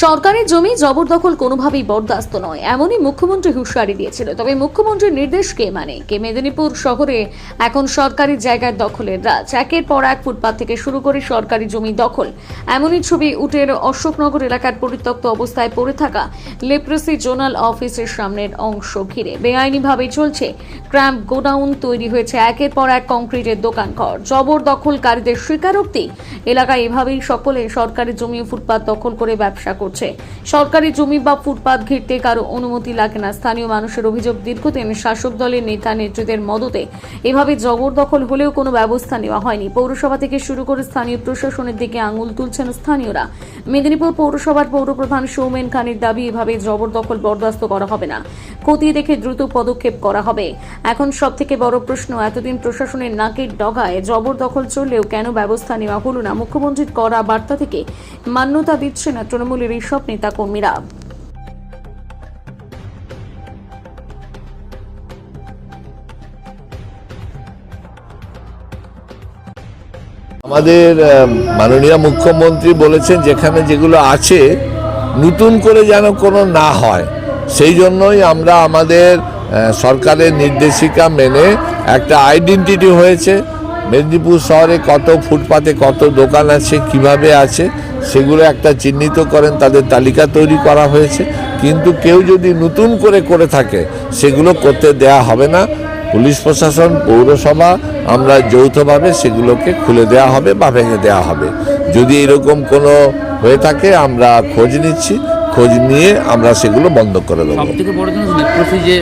সরকারি জমি জবরদখল কোনোভাবেই বরদাস্ত নয়, এমনই মুখ্যমন্ত্রী হুঁশিয়ারি দিয়েছিল। তবে মুখ্যমন্ত্রীর নির্দেশ কে মানে? কে মেদিনীপুর শহরে এখন সরকারি জায়গার দখলের রাজ। একের পর এক ফুটপাত থেকে শুরু করে সরকারি জমি দখল। এমনই ছবি উটের অশোকনগর এলাকার পরিত্যক্ত অবস্থায় পড়ে থাকা লেপ্রেসি জোনাল অফিসের সামনের অংশ ঘিরে। বেআইনিভাবে চলছে ক্র্যাম্প গোডাউন, তৈরি হয়েছে একের পর এক কংক্রিটের দোকান ঘর। জবরদখলকারীদের স্বীকারোক্তি, এলাকায় এভাবেই সকলে সরকারি জমি ফুটপাত দখল করে ব্যবসা করছে। সরকারি জমি বা ফুটপাত ঘিরতে কারও অনুমতি লাগে না। স্থানীয় মানুষের অভিযোগ দীর্ঘদিন শাসক দলের নেতা নেত্রীদের মদতে। এভাবে জবরদখল হলেও কোনো ব্যবস্থা নেওয়া হয়নি। পৌরসভা থেকে শুরু করে স্থানীয় প্রশাসনের দিকে আঙুল তুলছেন স্থানীয়রা। মেদিনীপুর পৌরসভার পৌরপ্রধান সৌমেন খানের দাবি, এভাবে জবরদখল বরদাস্ত করা হবে না। খতিয়ে দেখে দ্রুত পদক্ষেপ করা হবে। এখন সব থেকে বড় প্রশ্ন, এতদিন প্রশাসনের নাকের ডগায় জবরদখল চললেও কেন ব্যবস্থা নেওয়া হলো না? মুখ্যমন্ত্রীর করা বার্তা থেকে মান্যতা দিচ্ছে না তৃণমূলের এইসব নেতা কর্মীরা আমাদের মাননীয় মুখ্যমন্ত্রী বলেছেন, যেখানে যেগুলো আছে, নতুন করে যেন কোনো না হয়। সেই জন্যই আমরা আমাদের সরকারের নির্দেশিকা মেনে একটা আইডেন্টিটি হয়েছে। মেদিনীপুর শহরে কত ফুটপাতে কত দোকান আছে, কীভাবে আছে, সেগুলো একটা চিহ্নিত করেন, তাদের তালিকা তৈরি করা হয়েছে। কিন্তু কেউ যদি নতুন করে করে থাকে, সেগুলো করতে দেয়া হবে না। পুলিশ প্রশাসন, পৌরসভা, আমরা যৌথভাবে সেগুলোকে খুলে দেওয়া হবে বা ভেঙে দেওয়া হবে। যদি এরকম কোনো হয়ে থাকে, আমরা খোঁজ নিচ্ছি। খোঁজ নিয়ে আমরা সেগুলো বন্ধ করে দেবো। সব থেকে বড় জিনিস নেত্রসি যে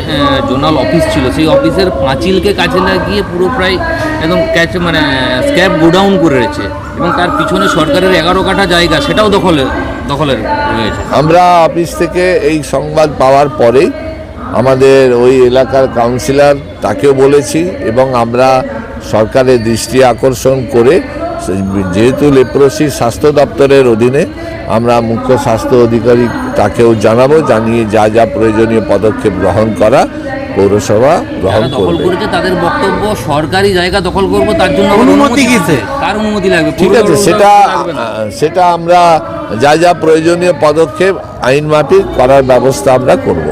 জোনাল অফিস ছিল সেই অফিসের পাঁচিলকে কাজে লাগিয়ে পুরো প্রায় একদম ক্যাচ মানে স্ক্যাপ গোডাউন করে রয়েছে এবং তার পিছনে সরকারের এগারো কাঠা জায়গা সেটাও দখলে দখলের রয়েছে। আমরা অফিস থেকে এই সংবাদ পাওয়ার পরেই আমাদের ওই এলাকার কাউন্সিলর তাকেও বলেছি এবং আমরা সরকারের দৃষ্টি আকর্ষণ করে যেহেতু লেপ্রসি স্বাস্থ্য দপ্তরের অধীনে আমরা মুখ্য স্বাস্থ্য অধিকারী তাকেও জানাব জানিয়ে যা যা প্রয়োজনীয় পদক্ষেপ গ্রহণ করা পৌরসভা গ্রহণ দখল করবে। করেছে তাদের বক্তব্য সরকারি জায়গা দখল করব তার জন্য অনুমতি কিসে? কার অনুমতি লাগবে? ঠিক আছে সেটা সেটা আমরা যা যা প্রয়োজনীয় পদক্ষেপ আইন মাফিক করার ব্যবস্থা আমরা করব।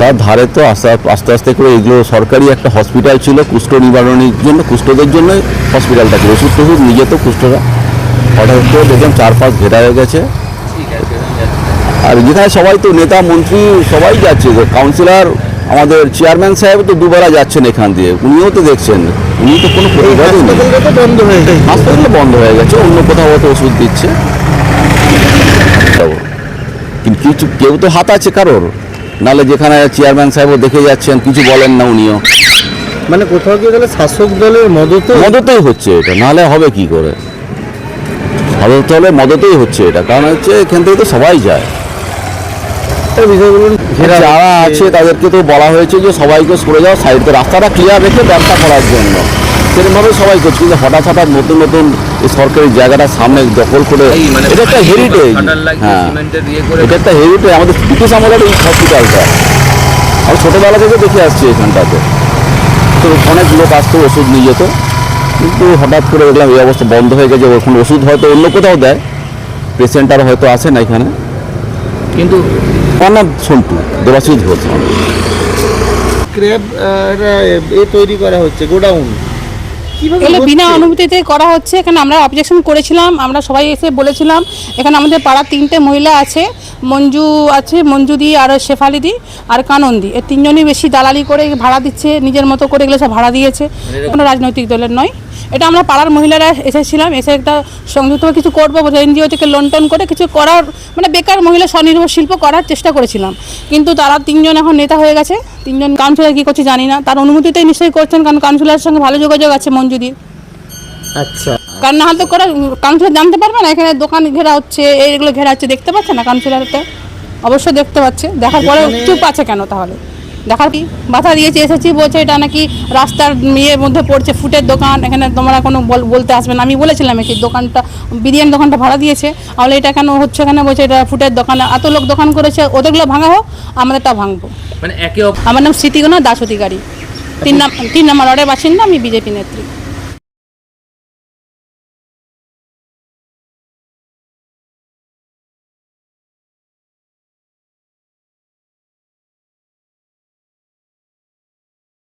তার ধারে তো আস্তে আস্তে আস্তে করে এগুলো সরকারি একটা হসপিটাল ছিল কুষ্ঠ নিবারণের জন্য কুষ্ঠদের জন্য হসপিটালটা ছিল। ওষুধ টষুধ নিজে তো কুষ্ঠরা হঠাৎ করে দেখলাম চারপাশ ঘেরা হয়ে গেছে। আর যেখানে সবাই তো নেতা মন্ত্রী সবাই যাচ্ছে কাউন্সিলর আমাদের চেয়ারম্যান সাহেব তো দুবেলা যাচ্ছেন এখান দিয়ে। উনিও তো দেখছেন। উনি তো কোনো প্রতিবাদই নেই। বন্ধ হয়ে গেছে। হাসপাতাল বন্ধ হয়ে গেছে অন্য কোথাও হয়তো ওষুধ দিচ্ছে। কিন্তু কিছু কেউ তো হাত আছে কারোর। নাহলে যেখানে চেয়ারম্যান সাহেবও দেখে যাচ্ছেন কিছু বলেন না উনিও। মানে কোথাও গিয়ে গেলে শাসক দলের মদতে মদতেই হচ্ছে এটা নাহলে হবে কি করে? শাসক দলের মদতেই হচ্ছে এটা। কারণ হচ্ছে এখান থেকে তো সবাই যায়। এই বিষয়গুলো যারা আছে তাদেরকে তো বলা হয়েছে যে সবাইকে সরে যাও সাইডে রাস্তাটা ক্লিয়ার রেখে ব্যবসা করার জন্য। সেরকমভাবে সবাই করছে কিন্তু হঠাৎ হঠাৎ নতুন নতুন সরকারি জায়গাটা সামনে দখল করে মানে এটা একটা হেরিটেজ হ্যাঁ। করে এটা একটা হেরিটেজ আমাদের ব্রিটিশ আমলের এই হসপিটালটা আমি ছোটোবেলা থেকে দেখে আসছি এখানটাতে। তো অনেক লোক আসতো ওষুধ নিয়ে যেত। কিন্তু হঠাৎ করে দেখলাম এই অবস্থা বন্ধ হয়ে গেছে এখন ওষুধ হয়তো অন্য কোথাও দেয়। পেশেন্ট আর হয়তো আসে না এখানে। কিন্তু আমার নাম সন্টু দেবাশিস ঘোষ। ক্র্যাব এ তৈরি করা হচ্ছে গোডাউন। এগুলো বিনা? অনুমতিতে করা হচ্ছে এখানে আমরা অবজেকশন করেছিলাম আমরা সবাই এসে বলেছিলাম এখানে আমাদের পাড়ার তিনটে মহিলা আছে মঞ্জু আছে মঞ্জুদি আর শেফালিদি আর কানন্দি এই তিনজনই বেশি দালালি করে ভাড়া দিচ্ছে নিজের মতো করে এগুলো সব ভাড়া দিয়েছে। কোনো রাজনৈতিক দলের নয়। এটা আমরা পাড়ার মহিলারা এসেছিলাম এসে একটা সংযুক্তভাবে কিছু করব এনজিও থেকে লোন টোন করে কিছু করার মানে বেকার মহিলা স্বনির্ভর শিল্প করার চেষ্টা করেছিলাম। কিন্তু তারা তিনজন এখন নেতা হয়ে গেছে তিনজন কাউন্সিলর কী করছে জানি না। তার অনুমতিতেই নিশ্চয়ই করছেন কারণ কাউন্সিলরের সঙ্গে ভালো যোগাযোগ আছে মঞ্জুদির। আচ্ছা। কারণ না হলে তো করে কাউন্সিলর জানতে পারবে না এখানে দোকান ঘেরা হচ্ছে এইগুলো ঘেরা হচ্ছে দেখতে পাচ্ছে না কাউন্সিলরটা অবশ্যই দেখতে পাচ্ছে দেখার পরে চুপ আছে কেন তাহলে? দেখার কি বাধা দিয়েছে এসেছি বলছে এটা নাকি রাস্তার মেয়ের মধ্যে পড়ছে ফুটের দোকান এখানে তোমরা কোনো বল- বলতে আসবে না। আমি বলেছিলাম কি দোকানটা বিরিয়ানি দোকানটা ভাড়া দিয়েছে। তাহলে এটা কেন হচ্ছে কেন? বলছে এটা ফুটের দোকানে এত লোক দোকান করেছে ওদেরগুলো ভাঙা হোক আমাদেরটা ভাঙবো। মানে একে আমার নাম স্মৃতিগণা দাস অধিকারী। তিন নাম তিন নম্বর ওয়ার্ডের বাসিন্দা আমি বিজেপি নেত্রী।